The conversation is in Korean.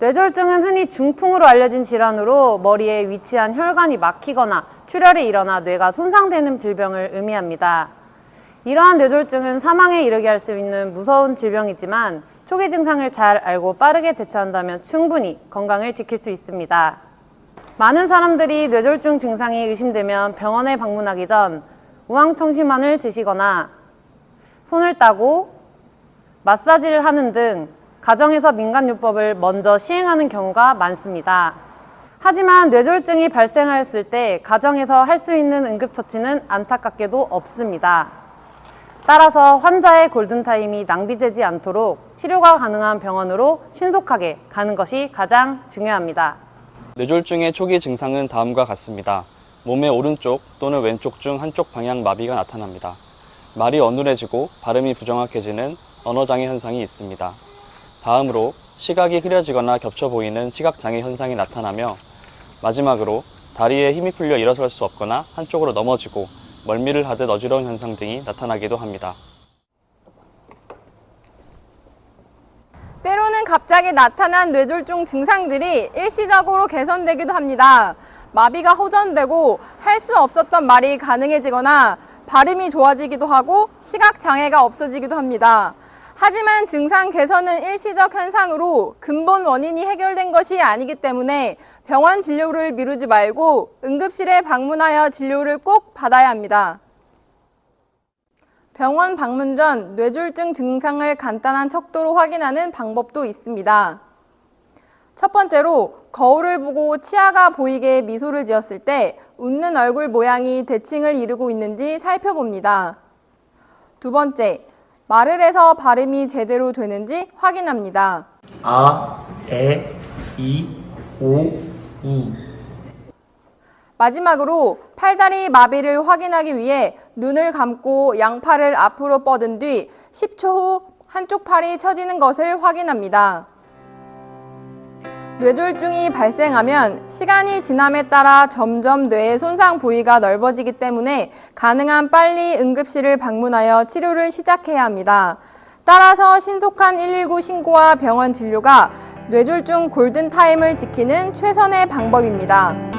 뇌졸중은 흔히 중풍으로 알려진 질환으로 머리에 위치한 혈관이 막히거나 출혈이 일어나 뇌가 손상되는 질병을 의미합니다. 이러한 뇌졸중은 사망에 이르게 할 수 있는 무서운 질병이지만 초기 증상을 잘 알고 빠르게 대처한다면 충분히 건강을 지킬 수 있습니다. 많은 사람들이 뇌졸중 증상이 의심되면 병원에 방문하기 전 우황청심환을 드시거나 손을 따고 마사지를 하는 등 가정에서 민간요법을 먼저 시행하는 경우가 많습니다. 하지만 뇌졸중이 발생하였을 때 가정에서 할 수 있는 응급처치는 안타깝게도 없습니다. 따라서 환자의 골든타임이 낭비되지 않도록 치료가 가능한 병원으로 신속하게 가는 것이 가장 중요합니다. 뇌졸중의 초기 증상은 다음과 같습니다. 몸의 오른쪽 또는 왼쪽 중 한쪽 방향 마비가 나타납니다. 말이 어눌해지고 발음이 부정확해지는 언어장애 현상이 있습니다. 다음으로 시각이 흐려지거나 겹쳐 보이는 시각장애 현상이 나타나며 마지막으로 다리에 힘이 풀려 일어설 수 없거나 한쪽으로 넘어지고 멀미를 하듯 어지러운 현상 등이 나타나기도 합니다. 때로는 갑자기 나타난 뇌졸중 증상들이 일시적으로 개선되기도 합니다. 마비가 호전되고 할 수 없었던 말이 가능해지거나 발음이 좋아지기도 하고 시각 장애가 없어지기도 합니다. 하지만 증상 개선은 일시적 현상으로 근본 원인이 해결된 것이 아니기 때문에 병원 진료를 미루지 말고 응급실에 방문하여 진료를 꼭 받아야 합니다. 병원 방문 전 뇌졸중 증상을 간단한 척도로 확인하는 방법도 있습니다. 첫 번째로 거울을 보고 치아가 보이게 미소를 지었을 때 웃는 얼굴 모양이 대칭을 이루고 있는지 살펴봅니다. 두 번째, 말을 해서 발음이 제대로 되는지 확인합니다. 아, 에, 이, 오, 우. 마지막으로 팔다리 마비를 확인하기 위해 눈을 감고 양팔을 앞으로 뻗은 뒤 10초 후 한쪽 팔이 처지는 것을 확인합니다. 뇌졸중이 발생하면 시간이 지남에 따라 점점 뇌의 손상 부위가 넓어지기 때문에 가능한 빨리 응급실을 방문하여 치료를 시작해야 합니다. 따라서 신속한 119 신고와 병원 진료가 뇌졸중 골든타임을 지키는 최선의 방법입니다.